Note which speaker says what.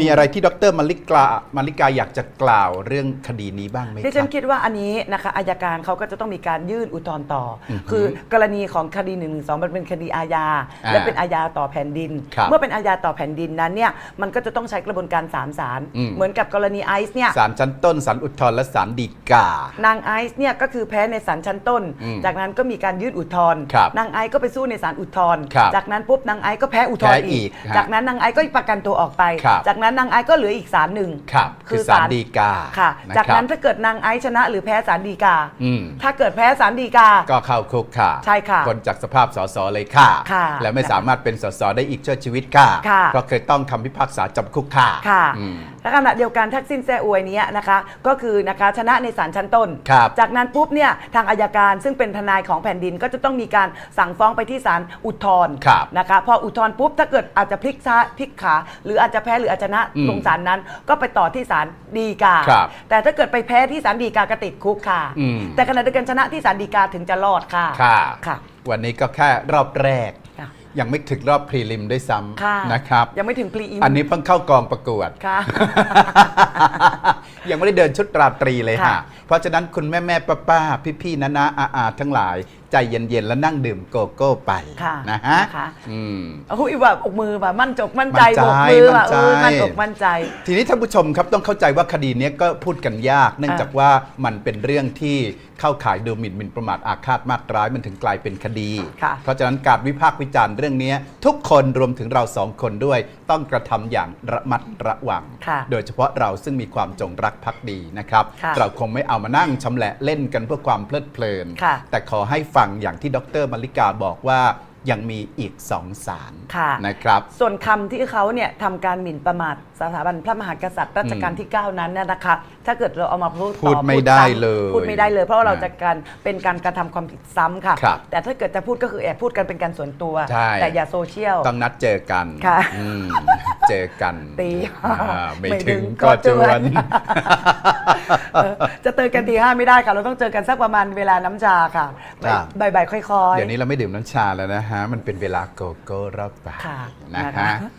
Speaker 1: มีอะไรที่ดรมาริกามาริกาอยากจะกล่าวเรื่องคดีนี้บ้างไหม
Speaker 2: ดิ
Speaker 1: ค
Speaker 2: ฉั
Speaker 1: รั
Speaker 2: น
Speaker 1: บ
Speaker 2: คิดว่าอันนี้นะคะอายการเขาก็จะต้องมีการยื่นอุทธรณ์ต่ออ
Speaker 1: อฮึ
Speaker 2: คือกรณีของคดี1นึมันเป็นคดีอาญา
Speaker 1: อ่า
Speaker 2: และเป็นอาญาต่อแผ่นดิน
Speaker 1: ครับ
Speaker 2: เมื่อเป็นอาญาต่อแผ่นดินนั้นเนี่ยมันก็จะต้องใช้กระบวนการศาลศาล
Speaker 1: อืม
Speaker 2: เหมือนกับกรณีไอซ์เนี่ย
Speaker 1: ศาลชั้นต้นศาลอุทธรณ์และศาลฎีกา
Speaker 2: นางไอซ์เนี่ยก็คือแพ้ในศาลชั้นต้น
Speaker 1: อืม
Speaker 2: จากนั้นก็มีการยื่นอุทธรณ์
Speaker 1: ครับ
Speaker 2: นางไอซ์ก็ไปสู้ในศาลอุทธรณ์
Speaker 1: ครับ
Speaker 2: จากนั้นปุ๊บนางไอซ์ก็แพ้อุทธรณ์
Speaker 1: แพ้อี
Speaker 2: อี
Speaker 1: ก
Speaker 2: ก
Speaker 1: ฮะ
Speaker 2: จากนั้นนางไอซ์ก็ประกันตัวออกไป
Speaker 1: ครับ
Speaker 2: จากนั้นนางไอซ์ก็เหลืออีกศาลหนึ่ง
Speaker 1: ครับคือศาลฎีกา
Speaker 2: ค่ะ
Speaker 1: นะ
Speaker 2: จาก
Speaker 1: ครับ
Speaker 2: นั้นถ้าเกิดนางไอซ์ชนะ หรือแพ้ศาลฎีกา
Speaker 1: อืม
Speaker 2: ถ้าเกิดแพ้ศาลฎีกา
Speaker 1: ก็เข้าคุกค่ะ
Speaker 2: ใช่ค่ะ
Speaker 1: คนจากสภาพสสเลยค่ะ
Speaker 2: ค่ะ
Speaker 1: และไม่สามารถเป็นสสได้อีกชั่วชีวิตค่ะ
Speaker 2: ค่ะ
Speaker 1: เพราะเคยต้องคำพิพากษาจำคุกค่ะ
Speaker 2: ค่ะ
Speaker 1: อืม
Speaker 2: และขณะเดียวกันทักษิณแซ่อวยเนี้ยนะคะ ก็คือนะคะชนะในศาลชั้นต้น
Speaker 1: ครับ
Speaker 2: จากนั้นปุ๊บเนี่ยทางอายการซึ่งเป็นทนายของแผ่นดินก็จะต้องมีการสั่งฟ้องไปที่ศาลอุทธรณ์
Speaker 1: ครับ
Speaker 2: นะคะพออุทธรณ์ปุ๊บถ้าเกิดอาจจะพลิกซ้ายพลิกขา หรืออาจจะแพ้หรืออาจจะชนะ
Speaker 1: อืม
Speaker 2: ลงศาลนั้นก็ไปต่อที่ศาลฎีกา
Speaker 1: ครับ
Speaker 2: แต่ถ้าเกิดไปแพ้ที่ศาลฎีกาก็ติดคุกค่ะ
Speaker 1: อืม
Speaker 2: แต่ขณะเดียวกันชนะที่ศาลฎีกาถึงจะรอดค่ะ
Speaker 1: ค่ะ
Speaker 2: ค่ะ
Speaker 1: วันนี้ก็แค่รอบแรก
Speaker 2: ค่ะ
Speaker 1: ยังไม่ถึงรอบพรีลิมด้วยซ้
Speaker 2: ค่ะำ
Speaker 1: นะครับ
Speaker 2: ยังไม่ถึงพลีอิม
Speaker 1: อันนี้เพิ่งเข้ากองประกวด
Speaker 2: ค่ะ
Speaker 1: ยังไม่ได้เดินชุดราตรีเลย
Speaker 2: ค่ะ
Speaker 1: ฮะเพราะฉะนั้นคุณแม่แม่ป้าป้าพี่พี่ๆนะนะอาอาทั้งหลาย ใจเย็นๆ แล้วนั่งดื่มโกโก้ไป
Speaker 2: ค่ะ
Speaker 1: นะฮะ
Speaker 2: ค่ะ
Speaker 1: อืม
Speaker 2: โอ้ยแบบอกมือแบบมั่นจกมั่นใจ
Speaker 1: มั่นใจ
Speaker 2: โบกมือแบบ
Speaker 1: มั่
Speaker 2: เอน
Speaker 1: ใจ
Speaker 2: อมั่นอกมั่นใจ
Speaker 1: ทีนี้ท่านผู้ชมครับต้องเข้าใจว่าคดีเนี้ยก็พูดกันยาก เนื่องจากว่ามันเป็นเรื่องที่เข้าข่ายดูหมิ่นหมิ่นประมาทอาฆาตมาตร้ายมันถึงกลายเป็นคดี
Speaker 2: ค่ะ
Speaker 1: เพราะฉะนั้นการวิพากษ์วิจารณ์เรื่องเนี้ยทุกคนรวมถึงเราสองคนด้วย ต้องกระทำอย่างระมัดระวัง
Speaker 2: ค่ะ
Speaker 1: โดยเฉพาะเราซึ่งมีความจงรักภักดีนะครับ
Speaker 2: ค่ะ
Speaker 1: เราคงไม่เอามานั่งชำแหละเล่นกันเพื่อความเพลิดเพลิน
Speaker 2: ค่ะ
Speaker 1: แต่ขอให้ฟังอย่างที่ดรมาริกาบอกว่ายังมีอีกสองสาร
Speaker 2: ค่ะ
Speaker 1: นะครับ
Speaker 2: ส่วนคำที่เขาเนี่ยทำการหมิ่นประมาทสถาบันพระมหากษัตริย์รัชกาลที่ 9 นั้นเนี่ยนะคะ ถ้าเกิดเราเอามาพูดต่อ
Speaker 1: พูดไม่ได้
Speaker 2: ซ้ำ
Speaker 1: เลย
Speaker 2: พูดไม่ได้เลย เพราะว่าเรา
Speaker 1: อ่า
Speaker 2: จะการเป็นการกระทำความผิดซ้ำค่ะ
Speaker 1: ครับ
Speaker 2: แต่ถ้าเกิดจะพูดก็คือแอบพูดกันเป็นการส่วนตัว
Speaker 1: ใช่
Speaker 2: แต่อย่าโซเชียล
Speaker 1: ต้องนัดเจอกัน
Speaker 2: ค่ะ
Speaker 1: อืม เจอกัน
Speaker 2: ตี
Speaker 1: อ่าไม่
Speaker 2: ไม่
Speaker 1: ถึง
Speaker 2: ถึง
Speaker 1: ก็
Speaker 2: ก็
Speaker 1: จ
Speaker 2: จ
Speaker 1: ว
Speaker 2: วนนเออจะเตือนกันทีห้าไม่ได้ค่ะ เราต้องเจอกันสักประมาณเวลาน้ำชาค่ะ
Speaker 1: ครับ
Speaker 2: บ่ายๆค่อยๆ
Speaker 1: เดี๋ยวนี้เราไม่ดื่มน้ำชาแล้วนะฮะ มันเป็นเวลาโกโก้รอบบ่าย
Speaker 2: ค่ะ
Speaker 1: นะ
Speaker 2: นะคะ
Speaker 1: ฮะ